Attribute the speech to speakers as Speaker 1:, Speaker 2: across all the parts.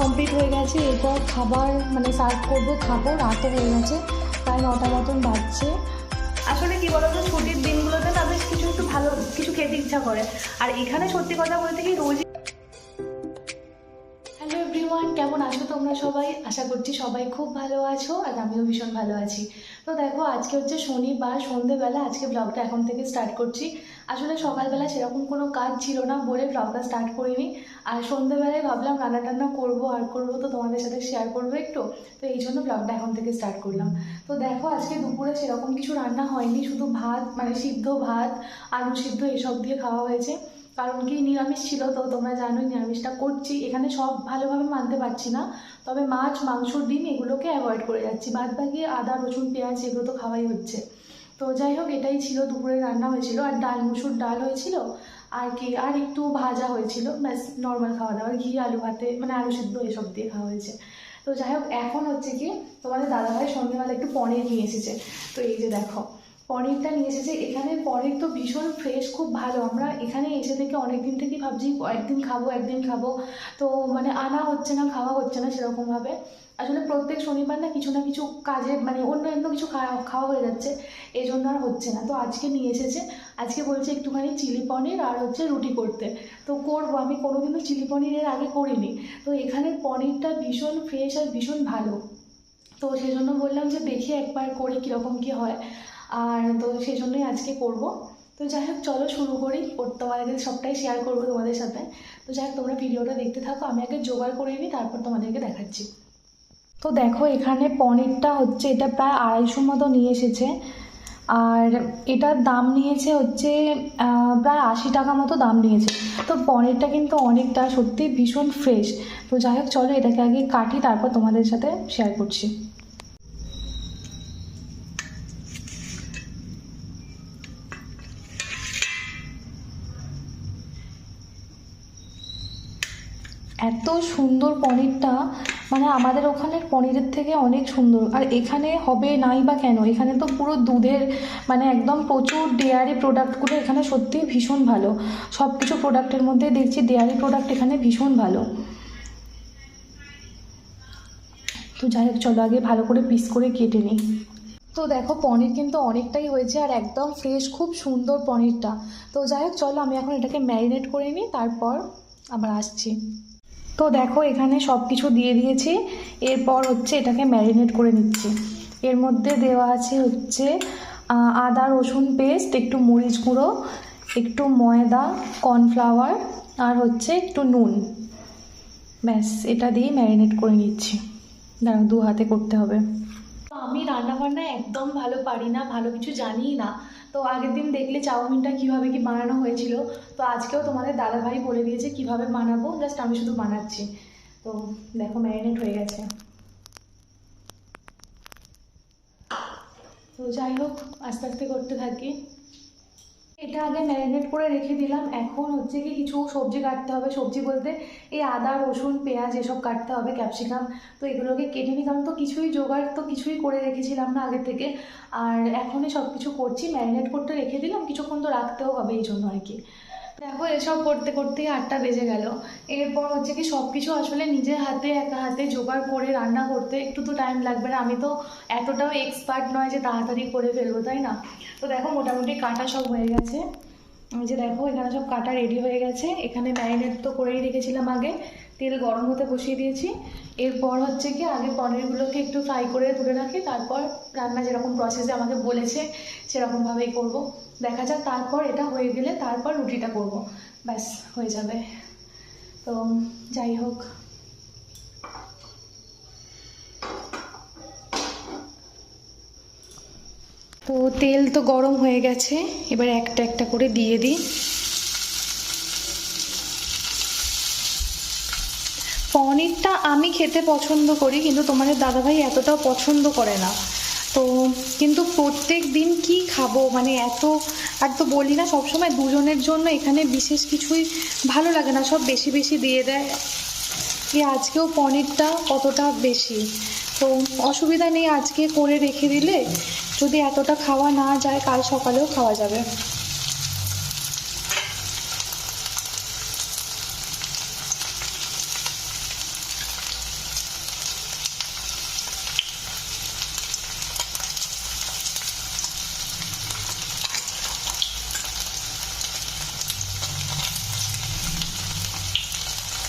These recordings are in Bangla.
Speaker 1: কমপ্লিট হয়ে গেছে। এরপর খাবার মানে সার্ভ করব খাব রাতও হয়ে গেছে। প্রায় নটা মতন বাজছে।
Speaker 2: আসলে কি বলতো ছুটির দিনগুলোতে না বেশ কিছু একটু ভালো কিছু খেতে ইচ্ছা করে। আর এখানে সত্যি কথা বলতে কি রোজ
Speaker 1: হ্যালো এভরিওয়ান কেমন আছো তোমরা সবাই? আশা করছি সবাই খুব ভালো আছো আর আমিও ভীষণ ভালো আছি। তো দেখো আজকে হচ্ছে শনিবার সন্ধেবেলা। আজকে ব্লগটা এখন থেকে স্টার্ট করছি। আসলে সকালবেলা সেরকম কোনো কাজ ছিল না বলে ব্লগটা স্টার্ট করিনি। আর সন্ধেবেলায় ভাবলাম রান্না টান্না করব, আর করব তো তোমাদের সাথে শেয়ার করব একটু। তো এই জন্য ব্লগটা এখন থেকে স্টার্ট করলাম। তো দেখো, আজকে দুপুরে সেরকম কিছু রান্না হয়নি, শুধু ভাত মানে সিদ্ধ ভাত, আলু সিদ্ধ এসব দিয়ে খাওয়া হয়েছে। কারণ কি, নিরামিষ ছিল তো, তোমরা জানোই নিরামিষটা করছি। এখানে সব ভালোভাবে মানতে পারছি না। তবে মাছ, মাংস, ডিম এগুলোকে অ্যাভয়েড করে যাচ্ছি। বাদ বাকি আদা, রসুন, পেঁয়াজ এগুলো তো খাওয়াই হচ্ছে। তো যাই হোক, এটাই ছিল, দুপুরে রান্না হয়েছিল, আর ডাল মুসুর ডাল হয়েছিল, আর কি, আর একটু ভাজা হয়েছিল, ব্যাস নর্মাল খাওয়া দাওয়া ঘি, আলু ভাতে মানে আলু সিদ্ধ, এসব দিয়ে খাওয়া হয়েছে। তো যাই হোক, এখন হচ্ছে কি, তোমাদের দাদাভাই সন্ধ্যেবেলা একটু পনির নিয়ে এসেছে। তো এই যে দেখো, পনিরটা নিয়ে এসেছে, এখানে পনির তো ভীষণ ফ্রেশ খুব ভালো। আমরা এখানে এসে থেকে অনেক দিন থেকে ভাবছি একদিন খাব একদিন খাব। তো মানে আনা হচ্ছে না, খাওয়া হচ্ছে না সেরকমভাবে। আসলে প্রত্যেক শনিবার না কিছু না কিছু কাজে মানে অন্য অন্য কিছু খাওয়া হয়ে যাচ্ছে এই জন্য আর হচ্ছে না। তো আজকে নিয়ে এসেছে, আজকে বলছে একটুখানি চিলি পনির আর হচ্ছে রুটি করতে। তো করব, আমি কোনোদিনও চিলি পনির এর আগে করিনি। তো এখানের পনিরটা ভীষণ ফ্রেশ আর ভীষণ ভালো। তো সেই জন্য বললাম যে দেখি একবার করে কীরকম কী হয়। আর তো সেই জন্যই আজকে করব। তো যাই হোক, চলো শুরু করি। তোমাদেরকে সবটাই শেয়ার করব তোমাদের সাথে। তো যাই হোক, তোমরা ভিডিওটা দেখতে থাকো। আমি আগে জোগাড় করে নিই, তারপর তোমাদেরকে দেখাচ্ছি। তো দেখো, এখানে পনিরটা হচ্ছে, এটা প্রায় আড়াইশো মতো নিয়ে এসেছে। আর এটার দাম নিয়েছে হচ্ছে প্রায় আশি টাকা মতো দাম নিয়েছে। তো পনিরটা কিন্তু অনেকটা, সত্যি ভীষণ ফ্রেশ তো যাই হোক, চলো এটাকে আগে কাটি, তারপর তোমাদের সাথে শেয়ার করছি। এত সুন্দর পনিরটা মানে আমাদের ওখানের পনিরের থেকে অনেক সুন্দর। আর এখানে হবে নাই বা কেন? এখানে তো পুরো দুধের মানে একদম প্রচুর ডেয়ারি প্রোডাক্টগুলো এখানে সত্যিই ভীষণ ভালো। সব কিছু প্রোডাক্টের মধ্যে দেখছি ডেয়ারি প্রোডাক্ট এখানে ভীষণ ভালো। তো যাই হোক, চলো আগে ভালো করে পিস করে কেটে নিই। তো দেখো, পনির কিন্তু অনেকটাই হয়েছে আর একদম ফ্রেশ খুব সুন্দর পনিরটা। তো যাই হোক, চলো আমি এখন এটাকে ম্যারিনেট করে নিই, তারপর আবার আসছি। তো দেখো, এখানে সব কিছু দিয়ে দিয়েছি। এরপর হচ্ছে এটাকে ম্যারিনেট করে নিচ্ছি। এর মধ্যে দেওয়া আছে হচ্ছে আদা, রসুন পেস্ট, একটু মরিচ গুঁড়ো, একটু ময়দা, কর্নফ্লাওয়ার, আর হচ্ছে একটু নুন। ব্যাস, এটা দিয়ে ম্যারিনেট করে নিচ্ছি। দাঁড়াও, দু হাতে করতে হবে। আমি রান্না বান্না একদম ভালো পারি না, ভালো কিছু জানি না। তো আগের দিন দেখলে চাউমিনটা কীভাবে কি বানানো হয়েছিল? তো আজকেও তোমাদের দাদা ভাই বলে দিয়েছে কীভাবে বানাবো, জাস্ট আমি শুধু বানাচ্ছি। তো দেখো, ম্যারিনেট হয়ে গেছে। তো যাই হোক, আস্তে আস্তে করতে থাকি। এটা আগে ম্যারিনেট করে রেখে দিলাম। এখন হচ্ছে কি কিছু সবজি কাটতে হবে। সবজি বলতে এই আদা, রসুন, পেঁয়াজ এসব কাটতে হবে ক্যাপসিকাম তো এগুলোকে কেটে নিই, কারণ তো কিছুই জোগাড় তো কিছুই করে রেখেছিলাম না আগে থেকে। আর এখনই সব কিছু করছি ম্যারিনেট করতে রেখে দিলাম, কিছুক্ষণ তো রাখতেও হবে এই জন্য আর কি। দেখো, এসব করতে করতেই আটটা বেজে গেল। এরপর হচ্ছে কি সব কিছু আসলে নিজের হাতে, একা হাতে জোগাড় করে রান্না করতে একটু তো টাইম লাগবে না। আমি তো এতটাও এক্সপার্ট নয় যে তাড়াতাড়ি করে ফেলব, তাই না? তো দেখো, মোটামুটি কাটা সব হয়ে গেছে। যে দেখো, এখানে সব কাটা রেডি হয়ে গেছে। এখানে ম্যারিনেট তো করেই রেখেছিলাম আগে। তেল গরম হতে বসিয়ে দিয়েছি। এরপর হচ্ছে কি, আগে পনিরগুলোকে একটু ফ্রাই করে তুলে রাখি। তারপর রান্না যেরকম প্রসেসে আমাকে বলেছে, সেরকমভাবেই করব। দেখা যাক, তারপর এটা হয়ে গেলে তারপর রুটিটা করব। ব্যাস, হয়ে যাবে। তো যাই হোক। তো তেল তো গরম হয়ে গেছে। এবার একটা একটা করে দিয়ে দিই। পনিরটা আমি খেতে পছন্দ করি, কিন্তু তোমাদের দাদাভাই এতটাও পছন্দ করে না। তো কিন্তু প্রত্যেক দিন কি খাব? মানে এত, আর তো বলি না, সবসময় দুজনের জন্য এখানে বিশেষ কিছুই ভালো লাগে না, সব বেশি বেশি দিয়ে দেয়। এই আজকেও পনিরটা কতটা বেশি। তো অসুবিধা নেই, আজকে করে রেখে দিলে যদি এতটা খাওয়া না যায়, কাল সকালেও খাওয়া যাবে।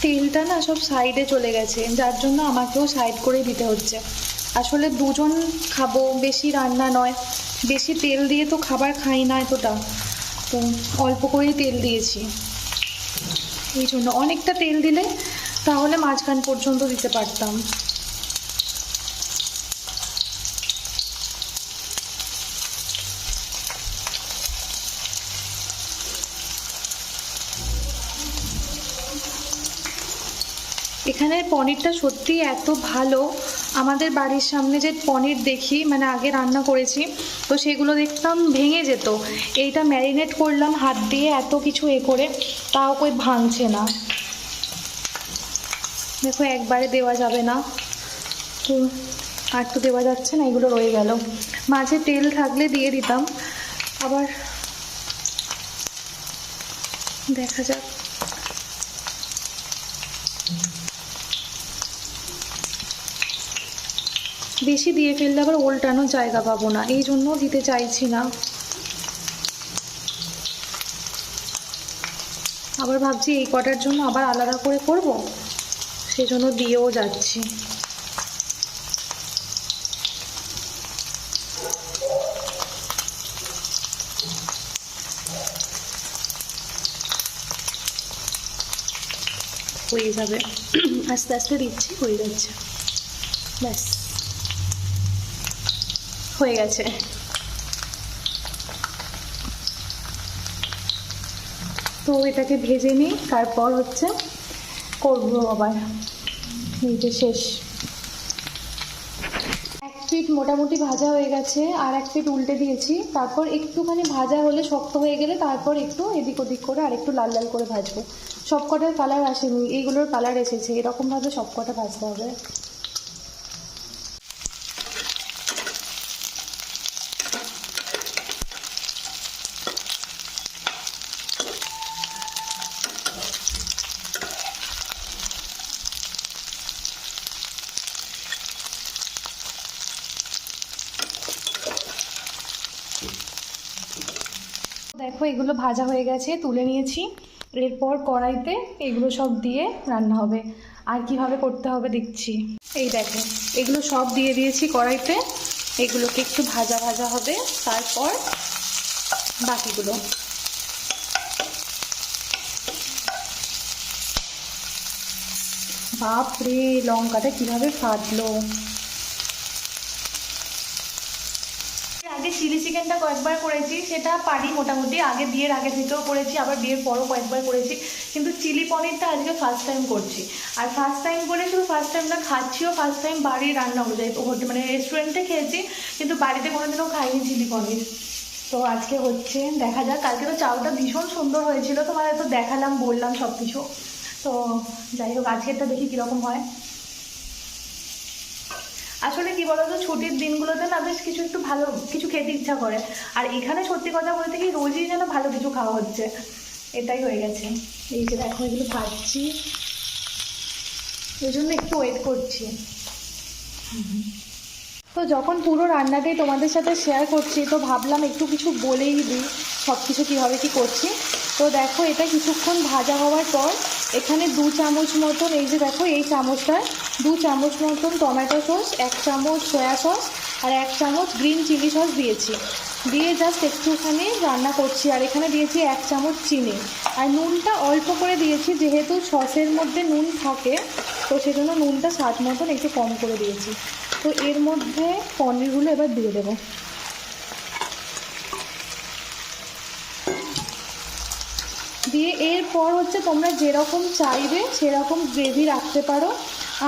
Speaker 1: তেলটা না সব সাইডে চলে গেছে, যার জন্য আমাকেও সাইড করে দিতে হচ্ছে। আসলে দুজন খাব, বেশি রান্না নয়। বেশি তেল দিয়ে তো খাবার খাই না এতটা। তো অল্প করেই তেল দিয়েছি। এই জন্য অনেকটা তেল দিলে তাহলে মাঝখান পর্যন্ত দিতে পারতাম। এখানের পনিরটা সত্যি এত ভালো। আমাদের বাড়ির সামনে যে পনির দেখি মানে আগে রান্না করেছি, তো সেগুলো দেখতাম ভেঙে যেত। এইটা ম্যারিনেট করলাম হাত দিয়ে এত কিছু এ করে, তাও কই ভাঙছে না। দেখো, একবারে দেওয়া যাবে না। তো আর তো দেওয়া যাচ্ছে না, এগুলো রয়ে গেল। মাঝে তেল থাকলে দিয়ে দিতাম। আবার দেখা যাক। বেশি দিয়ে ফেললে আবার উল্টানোর জায়গা পাবো না। এই জন্য দিতে চাইছি না। আবার ভাবছি এই কটার জন্য আবার আলাদা করে করব। সেজন্য দিয়েও যাচ্ছি। হয়ে যাবে। আস্তে আস্তে দিচ্ছি, হয়ে যাচ্ছে। ব্যাস। হয়ে গেছে। তো এটাকে ভেজে নিই, তারপর হচ্ছে করব আবার। এই যে শেষ। এক পিঠ মোটামুটি ভাজা হয়ে গেছে, আর এক পিঠ উল্টে দিয়েছি। তারপর একটুখানি ভাজা হলে শক্ত হয়ে গেলে তারপর একটু এদিক ওদিক করে আর একটু লাল লাল করে ভাজবো। সব কটার কালার আসেনি, এইগুলোর কালার এসেছে, এরকমভাবে সব কটা ভাজতে হবে। দেখো, এগুলো ভাজা হয়ে গেছে, তুলে নিয়েছি। এরপর কড়াইতে এগুলো সব দিয়ে রান্না হবে। আর কীভাবে করতে হবে দেখছি। এই দেখো, এগুলো সব দিয়ে দিয়েছি কড়াইতে। এগুলোকে একটু ভাজা ভাজা হবে। তারপর বাকিগুলো। বাপরে, লঙ্কাটা কীভাবে ফাটলো। আগে চিলি চিকেনটা কয়েকবার করেছি, সেটা পারি মোটামুটি। আগে বিয়ের আগে থেকেও করেছি, আবার বিয়ের পরও কয়েকবার করেছি। কিন্তু চিলি পনিরটা আজকে ফার্স্ট টাইম করছি। আর ফার্স্ট টাইম করে শুধু ফার্স্ট টাইম না, খাচ্ছিও ফার্স্ট টাইম বাড়ির রান্না অনুযায়ী। মানে রেস্টুরেন্টে খেয়েছি, কিন্তু বাড়িতে কোনোদিনও খাইনি চিলি পনির। তো আজকে হচ্ছে, দেখা যাক। কালকে তো চাউটা ভীষণ সুন্দর হয়েছিল, তোমাদের তো দেখালাম, বললাম সব কিছু তো যাই হোক, আজকেরটা দেখি কীরকম হয়। আসলে কি বলতো ছুটির দিনগুলোতে না বেশ কিছু একটু ভালো কিছু খেতে ইচ্ছা করে। আর এখানে সত্যি কথা বলতে কি রোজই যেন ভালো কিছু খাওয়া হচ্ছে। এটাই হয়ে গেছে। এই যে দেখো এগুলো খাচ্ছি ওই জন্য একটু ওয়েট করছি। তো যখন পুরো রান্নাটাই তোমাদের সাথে শেয়ার করছি তো ভাবলাম একটু কিছু বলেই দিই সব কিছু কীভাবে কী করছি। তো দেখো এটা কিছুক্ষণ ভাজা হওয়ার পর এখানে দু চামচ মতন এই যে দেখো এই চামচটায় দু চামচ মতন টমেটো সস, এক চামচ সয়া সস আর এক চামচ গ্রিন চিলি সস দিয়েছি। দিয়ে জাস্ট একটুখানি রান্না করছি আর এখানে দিয়েছি এক চামচ চিনি। আর নুনটা অল্প করে দিয়েছি, যেহেতু সসের মধ্যে নুন থাকে, তো সেজন্য নুনটা স্বাদ মতন একটু কম করে দিয়েছি। তো এর মধ্যে পনিরগুলো এবার দিয়ে দেবো। দিয়ে এরপর হচ্ছে তোমরা যেরকম চাইবে সেরকম গ্রেভি রাখতে পারো।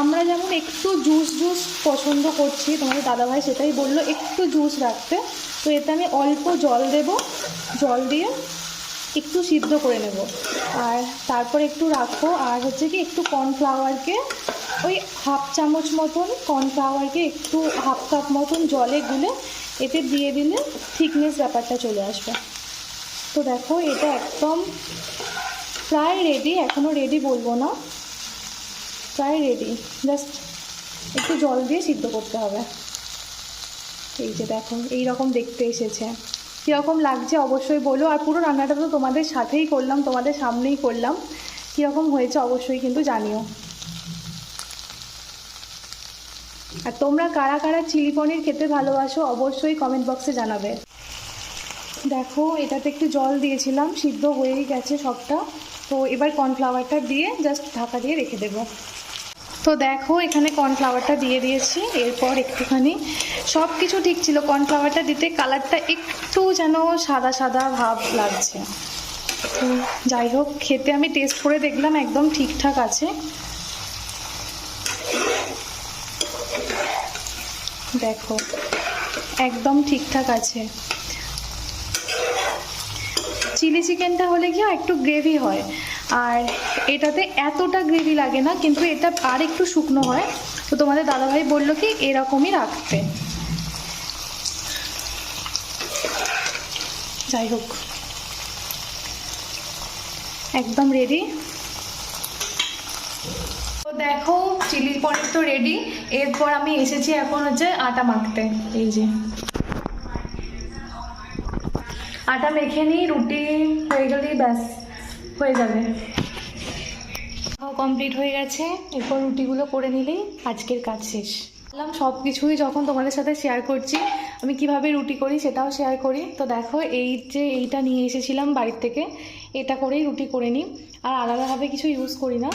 Speaker 1: আমরা যেমন একটু জুস জুস পছন্দ করছি, তোমাদের দাদাভাই সেটাই বলল, একটু জুস রাখতে। তো এতে আমি অল্প জল দেব, জল দিয়ে একটু সিদ্ধ করে নেব। আর তারপর একটু রাখব, আর হচ্ছে কি একটু কর্নফ্লাওয়ারকে ওই হাফ চামচ মতন কর্নফ্লাওয়ারকে একটু হাফ কাপ মতন জলে গুলে এতে দিয়ে দিলে থিকনেস ব্যাপারটা চলে আসবে। তো দেখো, এটা একদম প্রায় রেডি এখনও রেডি বলব না। প্রায় রেডি জাস্ট একটু জল দিয়ে সিদ্ধ করতে হবে। এই যে দেখো এই রকম দেখতে এসেছে। কীরকম লাগছে অবশ্যই বলো, আর পুরো রান্নাটা তো তোমাদের সাথেই করলাম, তোমাদের সামনেই করলাম।
Speaker 2: কীরকম হয়েছে অবশ্যই কিন্তু জানিও। আর তোমরা কারা কারা চিলি পনির খেতে ভালোবাসো, অবশ্যই কমেন্ট বক্সে জানাবে। দেখো, এটাতে একটু জল দিয়েছিলাম, সিদ্ধ হয়েই গেছে সবটা। তো এবার কর্নফ্লাওয়ারটা দিয়ে জাস্ট ঢাকা দিয়ে রেখে দেবো। তো দেখো, এখানে কর্নফ্লাওয়ারটা দিয়ে দিয়েছি, এরপর একটুখানি। সব কিছু ঠিক ছিল, কর্নফ্লাওয়ারটা দিতে কালারটা একটু যেন সাদা সাদা ভাব লাগছে। তো যাই হোক, খেতে আমি টেস্ট করে দেখলাম, একদম ঠিকঠাক আছে। দেখো, একদম ঠিকঠাক আছে। চিলি চিকেনটা হলে কি একটু গ্রেভি হয়। আর এটাতে এতটা গ্রেভি লাগে না, কিন্তু এটা আর একটু শুকনো হয়। তো তোমাদের দাদাভাই বলল কি, এরকমই রাখতে। যাই হোক। একদম রেডি দেখো চিলি পনির তো রেডি এরপর আমি এসেছি এখন হচ্ছে আটা মাখতে। এই যে। আটা মেখে নিই, রুটি হয়ে গেলেই ব্যাস, হয়ে যাবে। কমপ্লিট হয়ে গেছে, এরপর রুটিগুলো করে নিলেই আজকের কাজ শেষ। বললাম সব কিছুই যখন তোমাদের সাথে শেয়ার করছি, আমি কীভাবে রুটি করি সেটাও শেয়ার করি। তো দেখো, এই যে এইটা নিয়ে এসেছিলাম বাড়ির থেকে, এটা করেই রুটি করে নিই। আর আলাদাভাবে কিছু ইউজ করি না।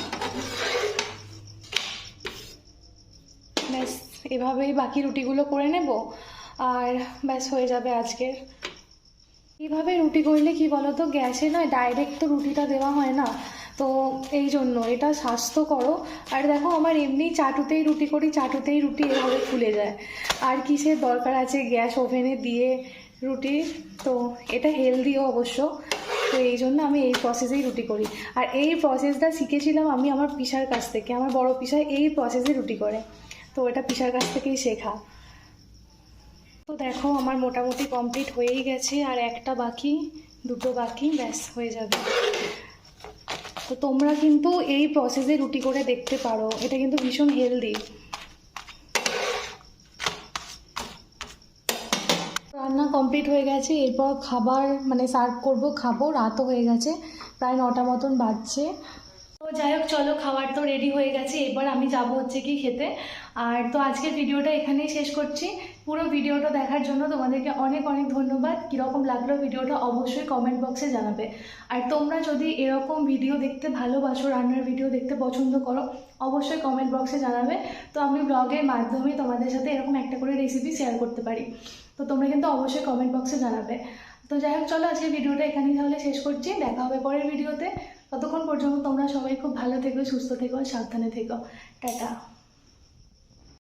Speaker 2: ব্যাস, এভাবেই বাকি রুটিগুলো করে নেব, আর ব্যাস হয়ে যাবে আজকের। এইভাবে রুটি করলে কি বলো তো গ্যাসে না ডাইরেক্ট তো রুটিটা দেওয়া হয় না। তো এই জন্য এটা স্বাস্থ্যকরও। আর দেখো, আমার এমনি চাটুতেই রুটি করি, চাটুতেই রুটি এভাবে ফুলে যায়। আর কিসের দরকার আছে? গ্যাস ওভেনে দিয়ে রুটি। তো এটা হেলদিও অবশ্য। তো এই জন্য আমি এই প্রসেসেই রুটি করি। আর এই প্রসেসটা শিখেছিলাম আমি আমার পিসার কাছ থেকে। আমার বড় পিসায় এই প্রসেসে রুটি করে। তো এটা পিসার কাছ থেকেই শেখা। তো দেখো, আমার মোটামুটি কমপ্লিট হয়েই গেছে, আর একটা বাকি, দুটো বাকি, ব্যাস, হয়ে যাবে। তো তোমরা কিন্তু এই প্রসেসে রুটি করে দেখতে পারো, এটা কিন্তু ভীষণ হেলদি রান্না কমপ্লিট হয়ে গেছে, এরপর খাবার মানে সার্ভ করব, খাব, রাতও হয়ে গেছে, প্রায় নটা মতন বাজছে। তো যাই হোক, চলো, খাবার তো রেডি হয়ে গেছে, এবার আমি যাব হচ্ছে কি খেতে। আর তো আজকের ভিডিওটা এখানেই শেষ করছি। পুরো ভিডিওটা দেখার জন্য তোমাদেরকে অনেক অনেক ধন্যবাদ। কীরকম লাগল ভিডিওটা অবশ্যই কমেন্ট বক্সে জানাবে। আর তোমরা যদি এরকম ভিডিও দেখতে ভালোবাসো, রান্নার ভিডিও দেখতে পছন্দ করো, অবশ্যই কমেন্ট বক্সে জানাবে। তো আমি ব্লগের মাধ্যমে তোমাদের সাথে এরকম একটা করে রেসিপি শেয়ার করতে পারি। তো তোমরা কিন্তু অবশ্যই কমেন্ট বক্সে জানাবে। তো যাই হোক, চলো আজকে ভিডিওটা এখানেই তাহলে শেষ করছি। দেখা হবে পরের ভিডিওতে। ততক্ষণ পর্যন্ত তোমরা সবাই খুব ভালো থেকো, সুস্থ থেকো, সাবধানে থেকো। টাটা।